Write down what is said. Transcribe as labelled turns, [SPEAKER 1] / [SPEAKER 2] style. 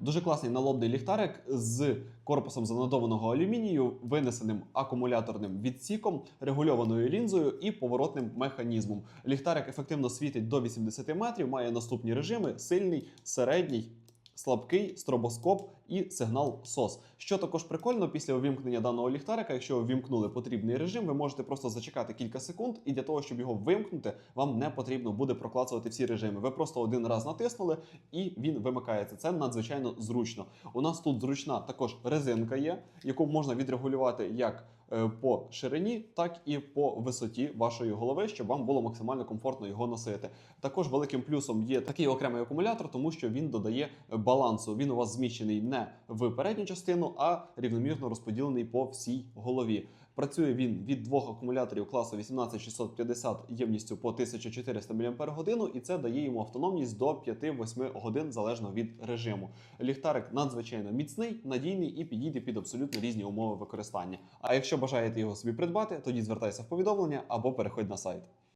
[SPEAKER 1] Дуже класний налобний ліхтарик з корпусом занадованого алюмінію, винесеним акумуляторним відсіком, регульованою лінзою і поворотним механізмом. Ліхтарик ефективно світить до 80 метрів, має наступні режими: сильний, середній. Слабкий стробоскоп і сигнал SOS. Що також прикольно, після увімкнення даного ліхтарика, якщо ви вімкнули потрібний режим, ви можете просто зачекати кілька секунд, і для того, щоб його вимкнути, вам не потрібно буде проклацувати всі режими. Ви просто один раз натиснули, і він вимикається. Це надзвичайно зручно. У нас тут зручна також резинка є, яку можна відрегулювати як е, по ширині, так і по висоті вашої голови, щоб вам було максимально комфортно його носити. Також великим плюсом є такий окремий акумулятор, тому що він додає балансу. Він у вас зміщений не в передню частину, а рівномірно розподілений по всій голові. Працює він від двох акумуляторів класу 18650 ємністю по 1400 мАч, і це дає йому автономність до 5-8 годин залежно від режиму. Ліхтарик надзвичайно міцний, надійний і підійде під абсолютно різні умови використання. А якщо бажаєте його собі придбати, тоді звертайся в повідомлення або переходь на сайт.